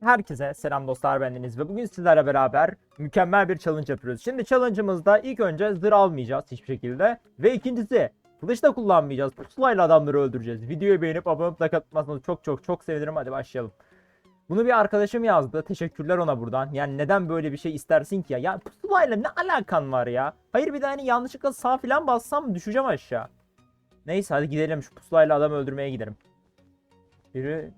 Herkese selam dostlar bendeniz ve bugün sizlerle beraber mükemmel bir challenge yapıyoruz. Şimdi challenge'ımızda ilk önce zırh almayacağız hiçbir şekilde ve ikincisi kılıç da kullanmayacağız. Pusulayla adamları öldüreceğiz. Videoyu beğenip abone olup like atmazsanız çok çok çok sevinirim. Hadi başlayalım. Bunu bir arkadaşım yazdı. Teşekkürler ona buradan. Yani neden böyle bir şey istersin ki ya? Ya pusulayla ne alakan var ya? Hayır bir de hani yanlışlıkla sağ falan bassam düşeceğim aşağı. Neyse hadi gidelim şu pusulayla adam öldürmeye gidelim. Biri...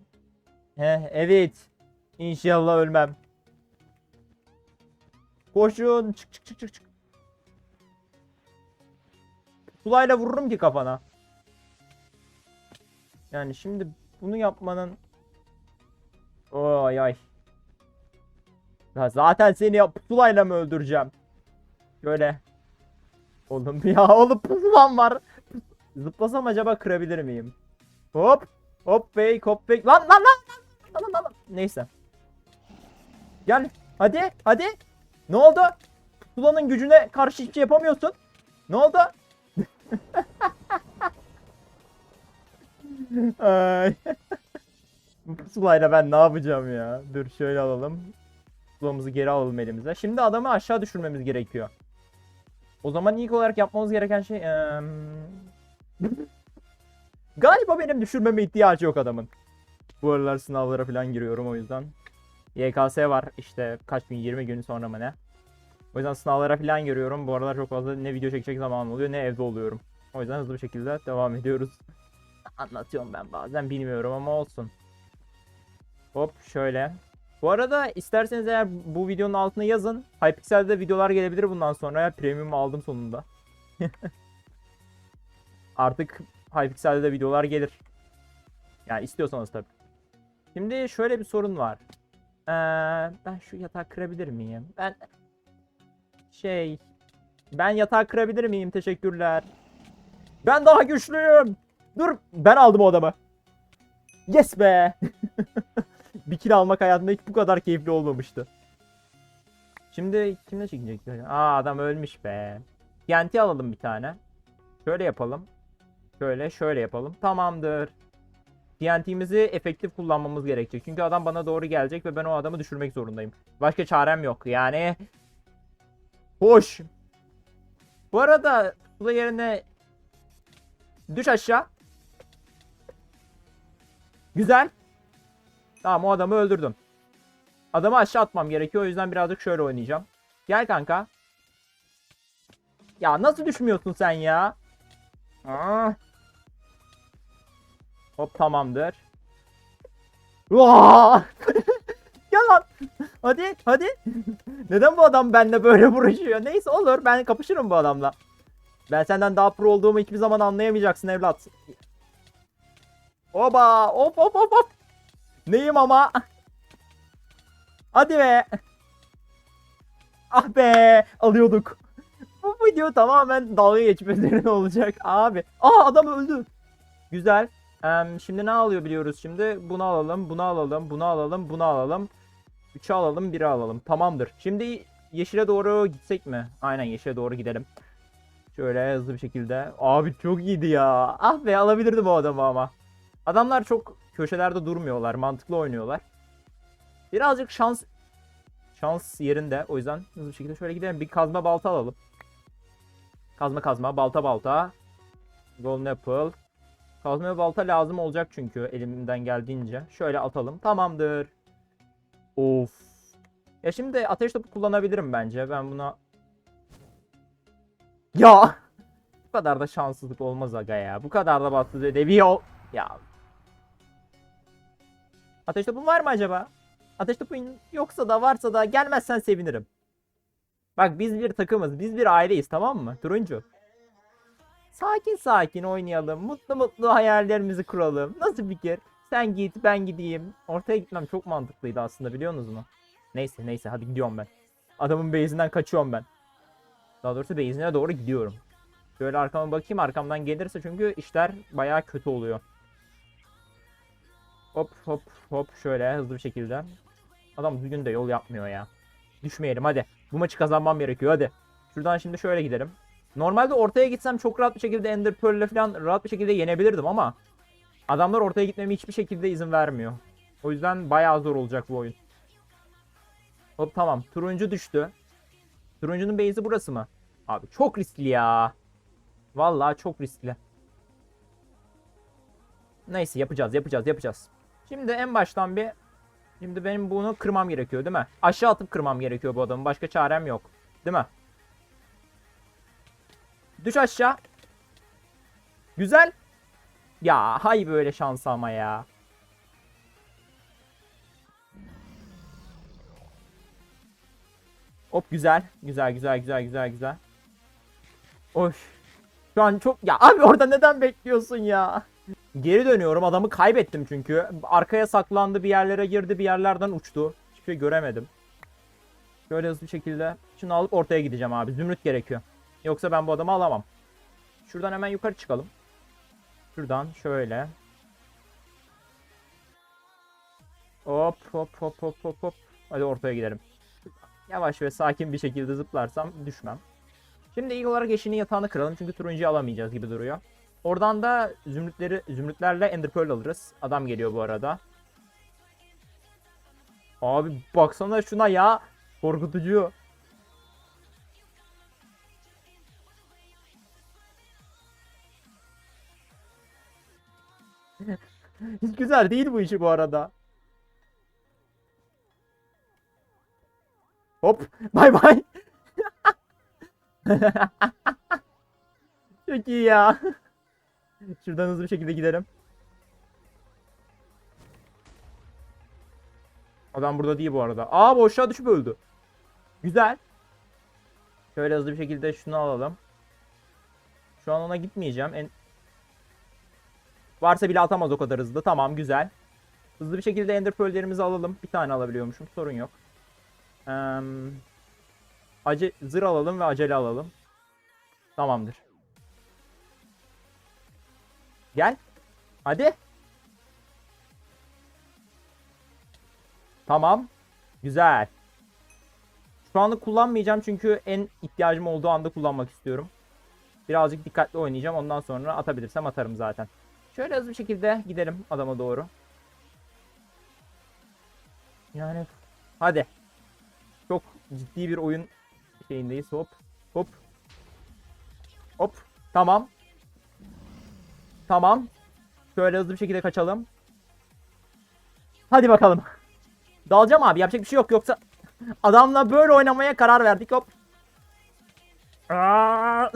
Heh evet. İnşallah ölmem. Koşun. Çık çık çık çık çık. Pusulayla vururum ki kafana. Yani şimdi bunu yapmanın Oy ay. Ya zaten seni ya pusulayla mı öldüreceğim? Şöyle. Oğlum ya oğlum pusulam var. Zıplasam acaba kırabilir miyim? Hop. Hop fake hop fake. Lan lan. lan, lan, lan, lan. Neyse. Gel. Hadi hadi. Ne oldu? Pusulanın gücüne karşı hiçbir şey yapamıyorsun. Ne oldu? Ay. Bu pusulayla ben ne yapacağım ya? Dur şöyle alalım. Pusulamızı geri alalım elimize. Şimdi adamı aşağı düşürmemiz gerekiyor. O zaman ilk olarak yapmamız gereken şey... eee, Galiba benim düşürmeme ihtiyacı yok adamın. Bu aralar sınavlara falan giriyorum o yüzden. YKS var işte kaç gün 20 gün sonra mı ne? O yüzden sınavlara falan giriyorum. Bu aralar çok fazla ne video çekecek zaman oluyor ne evde oluyorum. O yüzden hızlı bir şekilde devam ediyoruz. Anlatıyorum ben bazen bilmiyorum ama olsun. Hop şöyle. Bu arada isterseniz eğer bu videonun altına yazın. Hypixel'de videolar gelebilir bundan sonra. Ya premium aldım sonunda. Artık Hypixel'de de videolar gelir. Yani istiyorsanız tabii. Şimdi şöyle bir sorun var. Ee, ben şu yatağı kırabilir miyim? Ben şey ben yatağı kırabilir miyim? Teşekkürler. Ben daha güçlüyüm. Dur ben aldım o adamı. Yes be. bir kill almak hayatımda hiç bu kadar keyifli olmamıştı. Şimdi kimle çekecek? Aa adam ölmüş be. TNT alalım bir tane. Şöyle yapalım. Şöyle şöyle yapalım. Tamamdır. TNT'mizi efektif kullanmamız gerekecek. Çünkü adam bana doğru gelecek ve ben o adamı düşürmek zorundayım. Başka çarem yok. Yani hoş. Bu arada bu yerine düş aşağı. Güzel. Tamam o adamı öldürdüm. Adamı aşağı atmam gerekiyor. O yüzden birazcık şöyle oynayacağım. Gel kanka. Ya nasıl düşmüyorsun sen ya? Aa. Hop tamamdır. Gel lan. Hadi hadi. Neden bu adam benimle böyle vuruşuyor? Neyse olur ben kapışırım bu adamla. Ben senden daha pro olduğumu hiçbir zaman anlayamayacaksın evlat. Oba hop hop hop hop. Neyim ama? Hadi be. Ah be alıyorduk. Bu video tamamen dalga geçme olacak abi. Aa adam öldü. Güzel. Şimdi ne alıyor biliyoruz şimdi? Bunu alalım, bunu alalım, bunu alalım, bunu alalım. 3'ü alalım, 1'i alalım. Tamamdır. Şimdi yeşile doğru gitsek mi? Aynen yeşile doğru gidelim. Şöyle hızlı bir şekilde. Abi çok iyiydi ya. Ah be alabilirdim o adamı ama. Adamlar çok köşelerde durmuyorlar. Mantıklı oynuyorlar. Birazcık şans şans yerinde. O yüzden hızlı bir şekilde şöyle gidelim. Bir kazma balta alalım. Kazma kazma, balta balta. Golden apple. Kazma ve balta lazım olacak çünkü elimden geldiğince. Şöyle atalım. Tamamdır. Of. Ya şimdi ateş topu kullanabilirim bence. Ben buna... Ya! Bu kadar da şanssızlık olmaz aga ya. Bu kadar da bahtsız ödevi yok. Ya. Ateş topun var mı acaba? Ateş topun yoksa da varsa da gelmezsen sevinirim. Bak biz bir takımız. Biz bir aileyiz tamam mı? Turuncu. Sakin sakin oynayalım. Mutlu mutlu hayallerimizi kuralım. Nasıl fikir? Sen git ben gideyim. Ortaya gitmem çok mantıklıydı aslında biliyor musunuz mu? Neyse neyse hadi gidiyorum ben. Adamın base'inden kaçıyorum ben. Daha doğrusu base'ine doğru gidiyorum. Şöyle arkama bakayım arkamdan gelirse çünkü işler bayağı kötü oluyor. Hop hop hop şöyle hızlı bir şekilde. Adam düzgün de yol yapmıyor ya. Düşmeyelim hadi. Bu maçı kazanmam gerekiyor hadi. Şuradan şimdi şöyle gidelim. Normalde ortaya gitsem çok rahat bir şekilde Ender Pearl'le falan rahat bir şekilde yenebilirdim ama adamlar ortaya gitmeme hiçbir şekilde izin vermiyor. O yüzden bayağı zor olacak bu oyun. Hop tamam. Turuncu düştü. Turuncunun base'i burası mı? Abi çok riskli ya. Vallahi çok riskli. Neyse yapacağız yapacağız yapacağız. Şimdi en baştan bir Şimdi benim bunu kırmam gerekiyor değil mi? Aşağı atıp kırmam gerekiyor bu adamı. Başka çarem yok. Değil mi? Düş aşağı. Güzel. Ya hay böyle şans ama ya. Hop güzel. Güzel güzel güzel güzel güzel. Oy. Şu an çok ya abi orada neden bekliyorsun ya? Geri dönüyorum. Adamı kaybettim çünkü. Arkaya saklandı, bir yerlere girdi, bir yerlerden uçtu. Hiçbir şey göremedim. Şöyle hızlı bir şekilde şunu alıp ortaya gideceğim abi. Zümrüt gerekiyor. Yoksa ben bu adamı alamam. Şuradan hemen yukarı çıkalım. Şuradan şöyle. Hop hop hop hop hop hop. Hadi ortaya gidelim. Yavaş ve sakin bir şekilde zıplarsam düşmem. Şimdi ilk olarak eşinin yatağını kıralım çünkü turuncuyu alamayacağız gibi duruyor. Oradan da zümrütleri zümrütlerle Ender Pearl alırız. Adam geliyor bu arada. Abi baksana şuna ya. Korkutucu. Hiç güzel değil bu işi bu arada. Hop. Bay bay. Çok iyi ya. Şuradan hızlı bir şekilde gidelim. Adam burada değil bu arada. Aa boşluğa düşüp öldü. Güzel. Şöyle hızlı bir şekilde şunu alalım. Şu an ona gitmeyeceğim. En... Varsa bile atamaz o kadar hızlı. Tamam güzel. Hızlı bir şekilde Ender Pearl'lerimizi alalım. Bir tane alabiliyormuşum. Sorun yok. Ee, ace zır alalım ve acele alalım. Tamamdır. Gel. Hadi. Tamam. Güzel. Şu anlık kullanmayacağım çünkü en ihtiyacım olduğu anda kullanmak istiyorum. Birazcık dikkatli oynayacağım. Ondan sonra atabilirsem atarım zaten. Şöyle hızlı bir şekilde gidelim adama doğru. Yani hadi. Çok ciddi bir oyun şeyindeyiz. Hop. Hop. Hop. Tamam. Tamam. Şöyle hızlı bir şekilde kaçalım. Hadi bakalım. Dalacağım abi. Yapacak bir şey yok. Yoksa adamla böyle oynamaya karar verdik. Hop. Aa!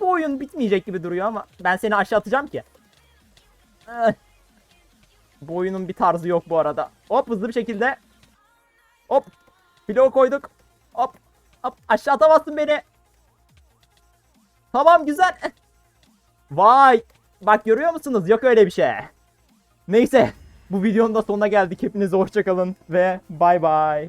Bu oyun bitmeyecek gibi duruyor ama ben seni aşağı atacağım ki. Bu oyunun bir tarzı yok bu arada. Hop hızlı bir şekilde. Hop. Bloğu koyduk. Hop. Hop. Aşağı atamazsın beni. Tamam güzel. Vay. Bak görüyor musunuz? Yok öyle bir şey. Neyse. Bu videonun da sonuna geldik. Hepinize hoşçakalın ve bay bay.